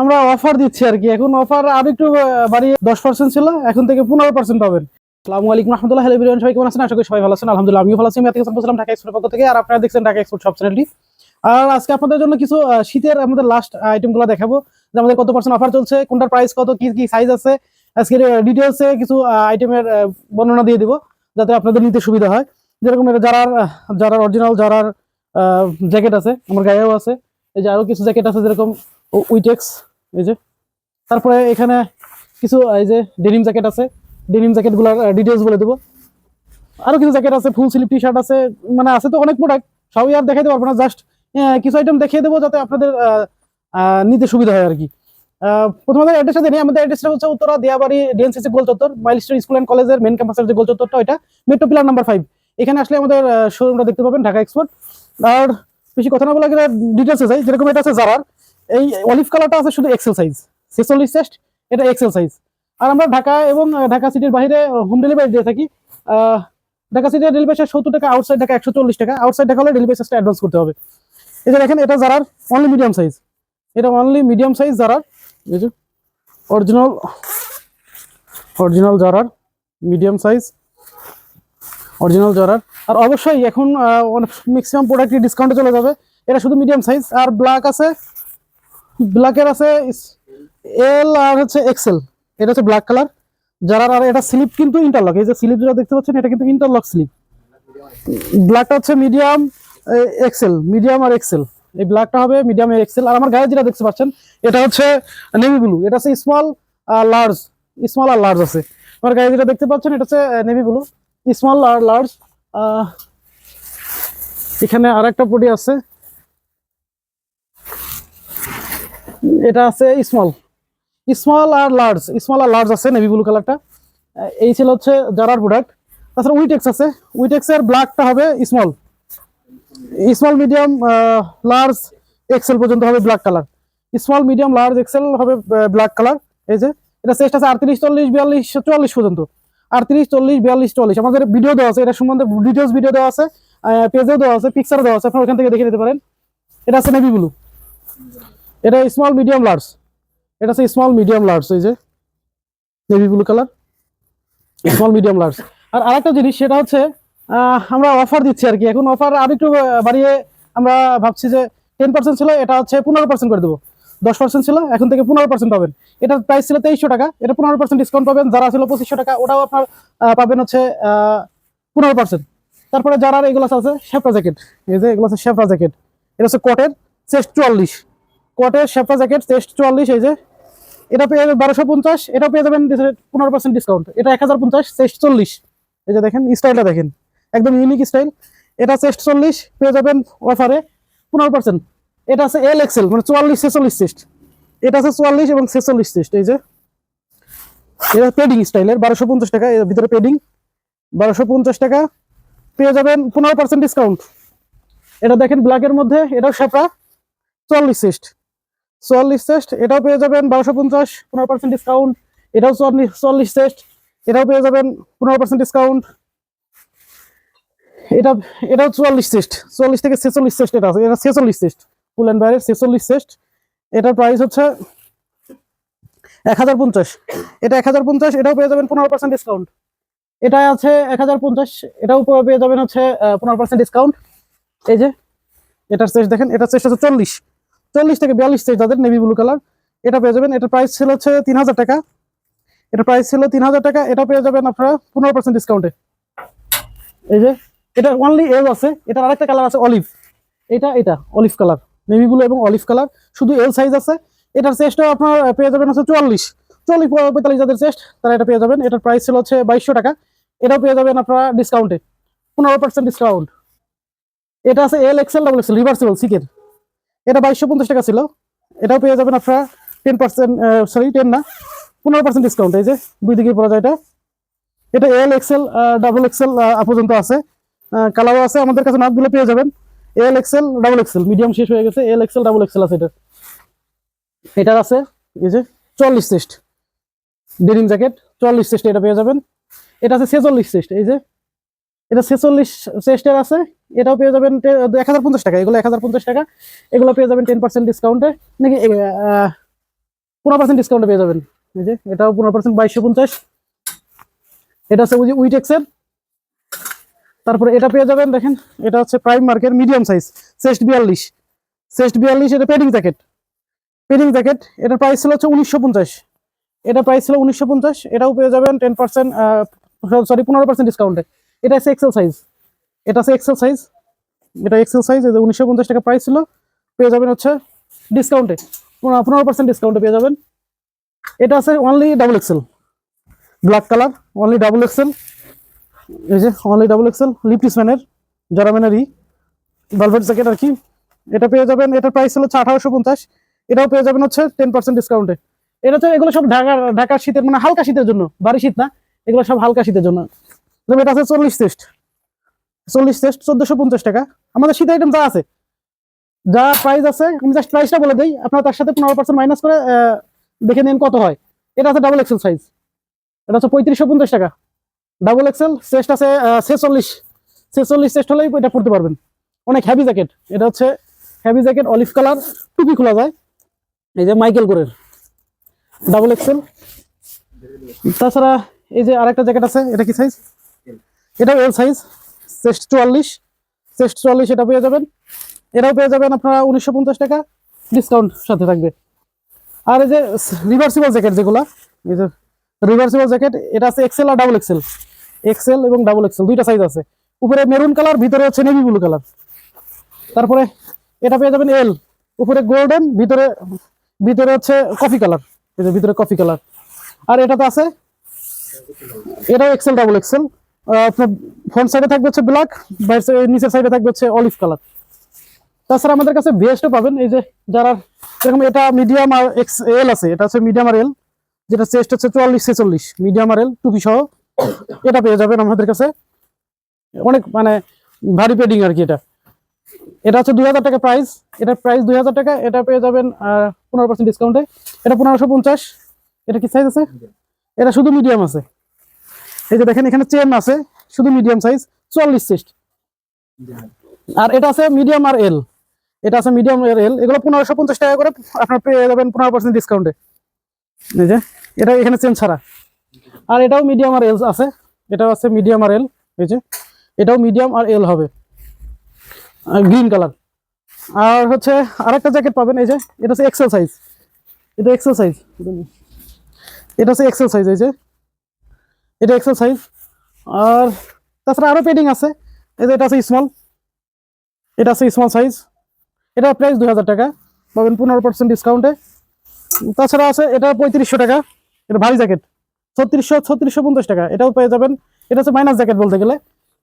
আমরা অফার দিচ্ছি আর কি। এখন অফার আর একটু বাড়িয়ে দশ পার্সেন্ট ছিল এখন থেকে পনেরো পার্সেন্ট পাবেন। আসসালামু আলাইকুম রহমতুল্লাহ হ্যালো বিরিয়ান সবাই কেমন আছেন? আশা করি সবাই ভালো আছেন। আলহামদুলিল্লাহ আমিও ভালো আছি। আমি হাসান বলছিলাম ঢাকা এক্সপোর্ট পক্ষ থেকে। আর আপনারা দেখছেন ঢাকা এক্সপোর্ট সব চ্যানেলটি আর আজকে আপনাদের জন্য কিছু শীতের আমাদের লাস্ট আইটেমগুলো দেখাবো যে আমাদের কত পার্সেন্ট অফার চলছে কোনটার প্রাইস কত কি কি সাইজ আছে। আজকের ডিটেলসে কিছু আইটেমের বর্ণনা দিয়ে দিব যাতে আপনাদের নিতে সুবিধা হয়। যেরকম এটা আহ, যারার অরিজিনাল যারার জ্যাকেট আছে আমার গায়েও আছে। এই যে আরও কিছু জ্যাকেট আছে যেরকম উইটেক্স এই যে। তারপরে এখানে কিছু এই যে ডেনিম জ্যাকেট আছে। ডেনিম জ্যাকেটগুলোর ডিটেলস বলে দেবো। আরও কিছু জ্যাকেট আছে ফুল স্লিপ টি শার্ট আছে। মানে আছে তো অনেক প্রোডাক্ট সবই আর দেখাইতে পারব না জাস্ট কিছু আইটেম দেখিয়ে দেবো যাতে আপনাদের নিতে সুবিধা হয় আর কি। আহ, প্রথমত অ্যাড্রেসটা জানি আমাদের অ্যাড্রেসটা হচ্ছে উত্তরা দিয়াবাড়ি ডিএনসিসি গোল চত্বর মাইলস্টোন স্কুল অ্যান্ড কলেজের মেন ক্যাম্পাসের যে গোল চত্বরটা ওইটা। মেট্রো পিলার নাম্বার ফাইভ এখানে আসলে আমাদের শোরুমটা দেখতে পাবেন ঢাকা এক্সপোর্ট আর বেশি কথা না বলে গেলে ডিটেলসে যাই যেরকম এটা আছে জারার এই অলিভ কালারটা আছে শুধু এক্সেল সাইজ ছেচল্লিশ চেস্ট এটা এক্সেল সাইজ আর আমরা ঢাকা এবং ঢাকা সিটির বাইরে হোম ডেলিভারি দিয়ে থাকি। ঢাকা সিটির ডেলিভারি সত্তর টাকা আউটসাইড ঢাকা একশো চল্লিশ টাকা আউটসাইড ঢাকা হলে ডেলিভারি চার্জটা অ্যাডভান্স করতে হবে। এই যে দেখেন, এটা জারার অনলি মিডিয়াম সাইজ এটা অনলি মিডিয়াম সাইজ জারার এই অরিজিনাল অরিজিনাল জারার মিডিয়াম সাইজ অরিজিনাল জারার আর অবশ্যই এখন ম্যাক্সিমাম প্রোডাক্টই ডিসকাউন্টে চলে যাবে। এটা শুধু মিডিয়াম সাইজ আর ব্ল্যাক আছে ব্ল্যাকের আছে এল আর হচ্ছে এক্সেল। এটা হচ্ছে ব্ল্যাক কালার। যারা আর এটা স্লিপ কিন্তু ইন্টারলক এই যে স্লিপ যেটা দেখতে পাচ্ছেন, এটা কিন্তু ইন্টারলক স্লিপ। ব্ল্যাকটা হচ্ছে মিডিয়াম এক্সেল। মিডিয়াম আর এক্সেল। এই ব্ল্যাকটা হবে মিডিয়াম আর এক্সেল। আর আমার গায়ে যেটা দেখতে পাচ্ছেন, এটা হচ্ছে নেভি ব্লু এটা হচ্ছে স্মল আর লার্জ স্মল আর লার্জ আছে। আমার গায়ে যেটা দেখতে পাচ্ছেন, এটা হচ্ছে নেভি ব্লু স্মল আর লার্জ এখানে আরেকটা পটি আছে। এটা আছে স্মল স্মল আর লার্জ স্মল আর লার্জ আছে নেভি ব্লু কালারটা এই ছিল হচ্ছে জারার প্রোডাক্ট তাছাড়া উইটেক্স আছে। উইটেক্সের ব্ল্যাকটা হবে small small medium large XL পর্যন্ত হবে black colour small medium large XL হবে ব্ল্যাক কালার এই যে, এটা চেষ্টা আছে আটত্রিশ, চল্লিশ, বিয়াল্লিশ, চুয়াল্লিশ পর্যন্ত। আটত্রিশ, চল্লিশ, বিয়াল্লিশ চল্লিশ আমাদের ভিডিও দেওয়া আছে। এটা সম্বন্ধে ডিটেলস ভিডিও দেওয়া আছে। পেজেও দেওয়া আছে পিকচারও দেওয়া আছে। আপনারা ওখান থেকে দেখে নিতে পারেন। এটা আছে নেভি ব্লু এটা স্মল মিডিয়াম লার্জ এটা আছে স্মল মিডিয়াম লার্জ এই যে navy blue colour small medium large আর আরেকটা জিনিস, সেটা হচ্ছে আমরা অফার দিচ্ছি আর কি। এখন অফার আর একটু বাড়িয়ে আমরা ভাবছি যে টেন পার্সেন্ট ছিল, এটা হচ্ছে পনেরো পার্সেন্ট করে দেবো। দশ পার্সেন্ট ছিল, এখন থেকে পনেরো পার্সেন্ট পাবেন। এটার প্রাইস ছিল তেইশশো টাকা, এটা পনেরো পার্সেন্ট ডিসকাউন্ট পাবেন। যারা ছিল পঁচিশশো টাকা, ওটাও আপনার পাবেন হচ্ছে পনেরো পার্সেন্ট তারপরে যারা এগুলো আছে শেফরা জ্যাকেট এই যে এগুলো আছে শেফরা জ্যাকেট এটা হচ্ছে কটের চেস্ট চুয়াল্লিশ। কটের শেফরা জ্যাকেট টেস্ট চুয়াল্লিশ, এই যে। এটা পেয়ে যাবেন বারোশো পঞ্চাশ এটা পেয়ে যাবেন পনেরো পার্সেন্ট ডিসকাউন্ট এটা এক হাজার পঞ্চাশ চেস্ট চল্লিশ। এই যে দেখেন স্টাইলটা দেখেন। একদম ইউনিক স্টাইল এটা চেস্ট চল্লিশ, পেয়ে যাবেন অফারে পনেরো পার্সেন্ট এটা আছে এল এক্সেল মানে চুয়াল্লিশ, ছেচল্লিশ চেস্ট এটা আছে চুয়াল্লিশ এবং ছেচল্লিশ চেস্ট এই যে। এটা পেডিং স্টাইলের বারোশো পঞ্চাশ টাকা, এর ভিতরে পেডিং বারোশো পঞ্চাশ টাকা, পেয়ে যাবেন পনেরো পার্সেন্ট ডিসকাউন্ট এটা দেখেন ব্ল্যাকের মধ্যে, এটাও শেপরা চুয়াল্লিশ চেস্ট চুয়াল্লিশ চেস্ট এটাও পেয়ে যাবেন বারোশো পঞ্চাশ, পনেরো পার্সেন্ট ডিসকাউন্ট এটাও চুয়াল্লিশ চুয়াল্লিশ চেস্ট এটাও পেয়ে যাবেন পনেরো পার্সেন্ট ডিসকাউন্ট এটা, এটাও চুয়াল্লিশ চেস্ট চুয়াল্লিশ থেকে ছেচল্লিশ চেস্ট এটা আছে, এটা ছেচল্লিশ চেস্ট ফুল অ্যান্ড বাইরের ছেচল্লিশ চেস্ট এটার প্রাইস হচ্ছে এক হাজার পঞ্চাশ, এটা এক হাজার পঞ্চাশ, এটাও পেয়ে যাবেন পনেরো পার্সেন্ট ডিসকাউন্ট এটা আছে এক হাজার পঞ্চাশ, এটাও পেয়ে যাবেন হচ্ছে পনেরো পার্সেন্ট ডিসকাউন্ট এই যে, এটার চেস্ট দেখেন, এটার চেস্ট হচ্ছে চল্লিশ। চল্লিশ থেকে বিয়াল্লিশ চেস্ট যাদের নেভি ব্লু কালার এটা পেয়ে যাবেন। এটার প্রাইস ছিল হচ্ছে তিন হাজার টাকা। এটার প্রাইস ছিল তিন হাজার টাকা। এটা পেয়ে যাবেন আপনারা পনেরো পার্সেন্ট ডিসকাউন্টে এই যে, এটা অনলি এল আছে। এটার আরেকটা কালার আছে অলিভ এটা এটা অলিভ কালার নেভি ব্লু এবং অলিভ কালার শুধু এল সাইজ আছে। এটার চেস্টও আপনার পেয়ে যাবেন হচ্ছে চুয়াল্লিশ। চল্লিশ পঁয়তাল্লিশ যাদের চেস্ট তারা এটা পেয়ে যাবেন। এটার প্রাইস ছিল হচ্ছে বাইশশো টাকা। এটাও পেয়ে যাবেন আপনারা ডিসকাউন্টে পনেরো পার্সেন্ট ডিসকাউন্ট এটা আছে L XL double XL reversible সিকের এটা বাইশশো পঞ্চাশ টাকা ছিল। এটাও পেয়ে যাবেন আপনারা টেন পার্সেন্ট সরি টেন না, পনেরো পার্সেন্ট ডিসকাউন্ট এই যে, দুই দিকে পড়া যায় এটা। এটা এল এক্সেল ডাবল এক্সেল পর্যন্ত আছে। কালারও আছে, আমাদের কাছে নাপগুলো পেয়ে যাবেন। L XL, double XL, medium শেষ হয়ে গেছে, এল এক্সেল, ডাবল এক্সেল আছে এটা। এটার আছে, এই যে, চল্লিশ চেস্ট। ডেনিম জ্যাকেট, চল্লিশ চেস্ট এটা পেয়ে যাবেন। এটা আছে ছেচল্লিশ চেস্ট, এই যে, এটা ছেচল্লিশ চেস্টের আছে। এটাও পেয়ে যাবেন এক হাজার পঞ্চাশ টাকা। এগুলো এক হাজার পঞ্চাশ টাকা। এগুলো পেয়ে যাবেন টেন পার্সেন্ট ডিসকাউন্টে নাকি পনেরো পার্সেন্ট ডিসকাউন্টে পেয়ে যাবেন। এই যে, এটাও পনেরো পার্সেন্ট বাইশশো পঞ্চাশ। এটা হচ্ছে বুঝি উইটেক্সের তারপরে এটা পেয়ে যাবেন, দেখেন, এটা হচ্ছে প্রাইম মার্কের মিডিয়াম সাইজ সেস্ট বিয়াল্লিশ। সেস্ট বিয়াল্লিশ, এটা পেডিং জ্যাকেট পেডিং জ্যাকেট এটার প্রাইস ছিল হচ্ছে উনিশশো পঞ্চাশ। এটা প্রাইস ছিল উনিশশো পঞ্চাশ, এটাও পেয়ে যাবেন টেন পার্সেন্ট সরি পনেরো পার্সেন্ট ডিসকাউন্টে এটা হচ্ছে এক্সেল সাইজ এটা হচ্ছে এক্সেল সাইজ এটা এক্সেল সাইজ এই যে উনিশশো পঞ্চাশ টাকা প্রাইস ছিল, পেয়ে যাবেন হচ্ছে ডিসকাউন্টে পনেরো পার্সেন্ট ডিসকাউন্টে পেয়ে যাবেন। এটা আছে only double XL black colour only double XL এই যে অনলি ডাবল এক্সেল লিপটিস লিপটিসম্যানের জারামেনারি ভেলভেট জ্যাকেট আর কি। এটা পেয়ে যাবেন, এটার প্রাইস হচ্ছে আঠারোশো পঞ্চাশ। এটাও পেয়ে যাবেন হচ্ছে টেন পার্সেন্ট ডিসকাউন্টে এটা হচ্ছে, এগুলো সব ঢাকার ঢাকার শীতের মানে হালকা শীতের জন্য, ভারী শীত না, এগুলো সব হালকা শীতের জন্য। এটা আছে চল্লিশ টেস্ট চল্লিশ টেস্ট চোদ্দশো পঞ্চাশ টাকা। আমাদের শীত আইটেম যা আছে, যা প্রাইস আছে, আমি জাস্ট প্রাইসটা বলে দিই, আপনারা তার সাথে পনেরো পার্সেন্ট মাইনাস করে দেখে নিন কত হয়। এটা আছে ডাবল এক্সেল সাইজ এটা হচ্ছে পঁয়ত্রিশশো পঞ্চাশ টাকা। ডাবল এক্সেল চেস্ট আছে ছেচল্লিশ। ছেচল্লিশ চেস্ট হলেই এটা পড়তে পারবেন। অনেক হ্যাভি জ্যাকেট এটা হচ্ছে হ্যাভি জ্যাকেট অলিভ কালার টুপি খোলা যায়। এই যে মাইকেল কোরের ডাবল এক্সেল তাছাড়া এই যে আরেকটা জ্যাকেট আছে, এটা কি সাইজ এটা এল সাইজ চেস্ট চুয়াল্লিশ। চেস্ট চুয়াল্লিশ এটা পেয়ে যাবেন। এটাও পেয়ে যাবেন আপনারা উনিশশো পঞ্চাশ টাকা। ডিসকাউন্ট সাথে থাকবে। আর এই যে রিভার্সিবল জ্যাকেট যেগুলো, এই যে রিভার্সিবল জ্যাকেট এটা আছে এক্সেল আর ডাবল এক্সেল এক্সেল এবং ডাবল এক্সেল দুইটা সাইজ আছে। উপরে মেরুন কালার ভিতরে হচ্ছে নেভি ব্লু কালার তারপরে এটা পেয়ে যাবেন এল উপরে গোল্ডেন ভিতরে ভিতরে হচ্ছে কফি কালার এই যে ভিতরে কফি কালার আর এটাতে আছে, এটাও এক্সেল ডাবল এক্সেল ফ্রন্ট সাইডে থাকবে হচ্ছে ব্ল্যাক নিচের সাইডে থাকবে হচ্ছে অলিভ কালার তাছাড়া আমাদের কাছে ভেস্টও পাবেন, এই যে যারা এরকম এটা মিডিয়াম আর এক্স এল আছে, এটা হচ্ছে মিডিয়াম আর এল যেটা চেস্ট হচ্ছে চুয়াল্লিশ, ছেচল্লিশ মিডিয়াম আর এল টুপি সহ। এটা পেয়ে যাবেন আমাদের কাছে। অনেক মানে ভারী পেডিং আর কি এটা। এটা হচ্ছে দুই হাজার টাকা প্রাইস এটার প্রাইস দুই হাজার টাকা, এটা পেয়ে যাবেন পনেরো পার্সেন্ট ডিসকাউন্টে এটা পনেরোশো পঞ্চাশ। এটা কি সাইজ আছে? এটা শুধু মিডিয়াম আছে। এই যে দেখেন, এখানে চেন আছে, শুধু মিডিয়াম সাইজ চুয়াল্লিশ চেস্ট আর এটা আছে মিডিয়াম আর এল এটা আছে মিডিয়াম আর এল এগুলো পনেরোশো পঞ্চাশ টাকা করে আপনার পেয়ে যাবেন পনেরো পার্সেন্ট ডিসকাউন্টে এই যে, এটা এখানে চেন ছাড়া। আর এটাও মিডিয়াম আর এল আছে। এটাও আছে মিডিয়াম আর এল এই যে, এটাও মিডিয়াম আর এল হবে। গ্রিন কালার আর হচ্ছে আরেকটা জ্যাকেট পাবেন, এই যে, এটা হচ্ছে এক্সেল সাইজ এটা এক্সেল সাইজ এটা হচ্ছে এক্সেল সাইজ এই যে। এটা এক্সেল সাইজ আর তাছাড়া আরও পেডিং আছে। এই যে এটা আছে স্মল এটা আছে স্মল সাইজ এটা প্রাইস দুই হাজার টাকা। পাবেন পনেরো পার্সেন্ট ডিসকাউন্টে তাছাড়া আছে এটা পঁয়ত্রিশশো টাকা, এটা ভারী জ্যাকেট ছত্রিশশো ছত্রিশশো পঞ্চাশ টাকা। এটাও পেয়ে যাবেন। এটা হচ্ছে মাইনাস জ্যাকেট বলতে গেলে।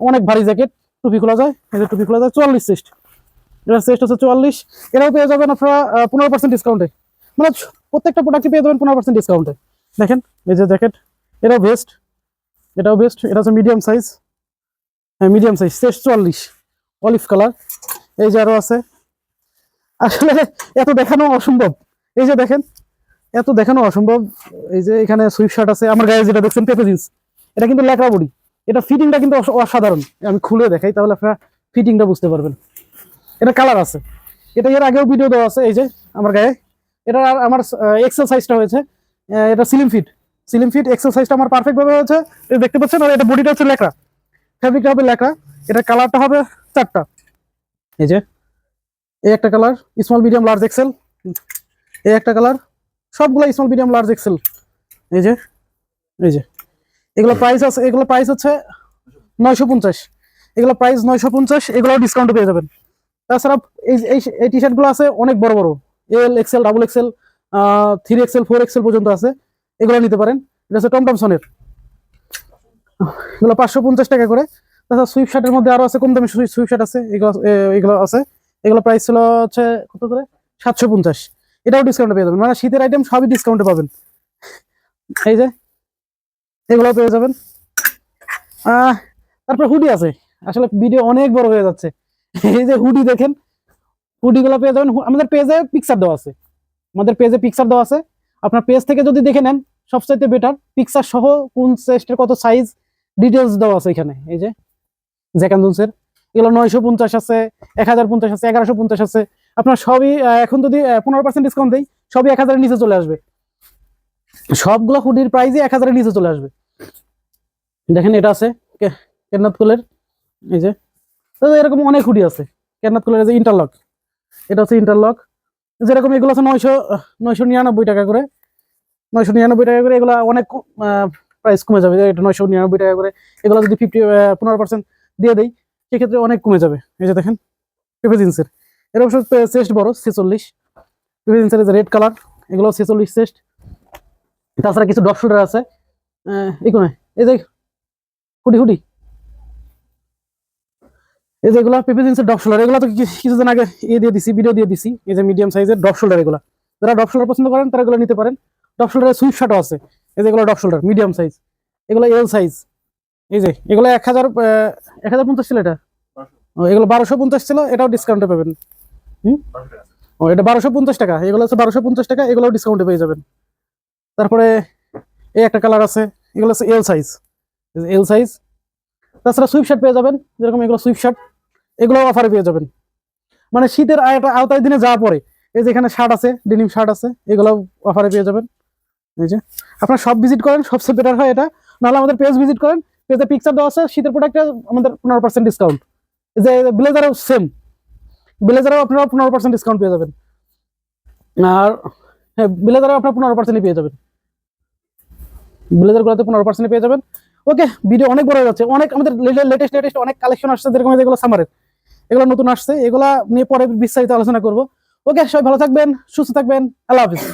অনেক ভারী জ্যাকেট টুপি খোলা যায় যে টুপি খোলা যায়, চুয়াল্লিশ চেস্ট এটার চেস্ট হচ্ছে চুয়াল্লিশ। এটাও পেয়ে যাবেন আপনারা পনেরো পার্সেন্ট ডিসকাউন্টে মানে প্রত্যেকটা প্রোডাক্টে পেয়ে যাবেন পনেরো পার্সেন্ট ডিসকাউন্টে দেখেন, এই যে জ্যাকেট এটাও বেস্ট এটাও বেস্ট এটা হচ্ছে মিডিয়াম সাইজ হ্যাঁ মিডিয়াম সাইজ চেস্ট চুয়াল্লিশ। অলিভ কালার এই যে আরও আছে। আসলে এত দেখানো অসম্ভব। এই যে দেখেন, এত দেখানো অসম্ভব। এই যে এখানে সুইফট শার্ট আছে। আমার গায়ে যেটা দেখছেন পেপে জিন্স এটা কিন্তু ল্যাকড়া বডি। এটা ফিটিংটা কিন্তু অসাধারণ। আমি খুলে দেখাই, তাহলে আপনারা ফিটিংটা বুঝতে পারবেন। এটা কালার আছে। এটা এর আগেও ভিডিও দেওয়া আছে, এই যে আমার গায়ে। এটা আমার এক্সেল সাইজটা হয়েছে। এটা সিলিম ফিট সিলিম ফিট এক্সারসাইজটা আমার পারফেক্ট ভাবে হয়েছে। দেখতে পাচ্ছেন, আর এটা বডিটা হচ্ছে ল্যাকড়া। ফ্যাব্রিকটা হবে ল্যাকড়া। এটা কালারটা হবে চারটা। এই যে, এই একটা colour small medium large XL এই একটা কালার সবগুলো স্মল মিডিয়াম লার্জ এক্সেল এই যে এই যে। এগুলো প্রাইস আছে, এগুলো প্রাইস হচ্ছে নয়শো পঞ্চাশ। এগুলো প্রাইস নয়শো পঞ্চাশ এগুলো ডিসকাউন্ট পেয়ে যাবেন। তাছাড়া এই এই এই টি শার্টগুলো আছে অনেক বড় বড়। L XL double XL three XL four XL পর্যন্ত আছে। এগুলো নিতে পারেন। এটা হচ্ছে টমটমসনের এগুলো পাঁচশো পঞ্চাশ টাকা করে। তাছাড়া সুইফট শার্টের মধ্যে আরও আছে, কম দামি সুইফট শার্ট আছে। এগুলো এগুলো আছে। এগুলো প্রাইস ছিল হচ্ছে কত করে? সাতশো পঞ্চাশ। এটাও ডিসকাউন্টে পেয়ে যাবেন। মানে শীতের আইটেম সবই ডিসকাউন্টে পাবেন। এই যে এগুলো পেয়ে যাবেন। তারপর হুডি আছে। আসলে ভিডিও অনেক বড় হয়ে যাচ্ছে। এই যে হুডি দেখেন। হুডিগুলো পেয়ে যাবেন। আমাদের পেজে পিকচার দেওয়া আছে। আমাদের পেজে পিকচার দেওয়া আছে। আপনার পেজ থেকে যদি দেখে নেন সবচাইতে বেটার পিকচার সহ কোন চেস্টের কত সাইজ ডিটেলস দেওয়া আছে এখানে, এই যে জ্যাকান্দুন্সের এগুলো নয়শো পঞ্চাশ আছে, এক হাজার পঞ্চাশ আছে, এগারোশো পঞ্চাশ আছে। আপনার সবই এখন যদি পনেরো পার্সেন্ট ডিসকাউন্ট দেয় সবই এক হাজারের নিচে চলে আসবে। সবগুলো হুডির প্রাইসই এক হাজারের নিচে চলে আসবে। দেখেন এটা আছে কেরনাথ কুলের, এই যে। এরকম অনেক হুডি আছে কেরনাথ কুলের যে ইন্টারলক এটা হচ্ছে ইন্টারলক যেরকম এগুলো আছে নয়শো নয়শো নিরানব্বই টাকা করে। নয়শো নিরানব্বই টাকা করে, এগুলো অনেক প্রাইস কমে যাবে। এটা নয়শো নিরানব্বই টাকা করে, এগুলো যদি ফিফটি পনেরো পার্সেন্ট দিয়ে দেয় সেক্ষেত্রে অনেক কমে যাবে। এই যে দেখেন, পেপে জিন্সের। এর অবশ্য চেস্ট বড়, ছেচল্লিশ। পেপে জিন্সের রেড কালার এগুলো ছেচল্লিশ চেস্ট তাছাড়া কিছু ডপ শুটার আছে। এগুলো এই যে হুডি হুডি। এই যে এগুলো পেপে জিন্সের ডপ শোল্ডার এগুলো তো কিছুদিন আগে ইয়ে দিয়ে দিছি ভিডিও দিয়ে দিছি। এই যে মিডিয়াম সাইজের ডপ শোল্ডার এগুলো। যারা ডপ শোল্ডার পছন্দ করেন, তারা এগুলো নিতে পারেন। ডপ শোল্ডারের সুইফট শার্টও আছে। এই যে এগুলো ডপ শোল্ডার মিডিয়াম সাইজ এগুলো এল সাইজ এই যে এগুলো এক হাজার এক হাজার পঞ্চাশ ছিল এটা? ও এগুলো বারোশো পঞ্চাশ ছিল এটাও ডিসকাউন্টে পাবেন। হুম? ও এটা বারোশো পঞ্চাশ টাকা এগুলো হচ্ছে বারোশো পঞ্চাশ টাকা এগুলোও ডিসকাউন্টে পেয়ে যাবেন। তারপরে এই একটা কালার আছে এগুলো হচ্ছে এল সাইজ এল সাইজ তাছাড়া সুইফট শার্ট পেয়ে যাবেন যেরকম এগুলো সুইফট শার্ট এগুলো অফারে পেয়ে যাবেন। মানে শীতের আয়টা- আওতায় দিনে যা পরে। এই যে এখানে শার্ট আছে ডেনিম শার্ট আছে এগুলো অফারে পেয়ে যাবেন। এই যে। আপনারা সব ভিজিট করেন, সবচেয়ে বেটার হয় এটা। নাহলে আমাদের পেজ ভিজিট করেন পেজে পিকচার দেওয়া আছে, শীতের প্রোডাক্টে আমাদের পনেরো পার্সেন্ট ডিসকাউন্ট যে, ব্লেজারও সেম ব্লেজারও আপনারা পনেরো পার্সেন্ট ডিসকাউন্ট পেয়ে যাবেন। আর হ্যাঁ ব্লেজারও আপনারা পনেরো পার্সেন্টই পেয়ে যাবেন। ব্লেজারগুলোতে পনেরো পার্সেন্ট পেয়ে যাবেন। ওকে ভিডিও অনেক বড় যাচ্ছে। অনেক আমাদের লেটেস্ট লেটেস্ট অনেক কালেকশন আসছে, যেরকম যেগুলো সামারের এগুলো নতুন আসছে, এগুলা নিয়ে পরে বিস্তারিত আলোচনা করব। ওকে সবাই ভালো থাকবেন, সুস্থ থাকবেন। আল্লাহ হাফিজ।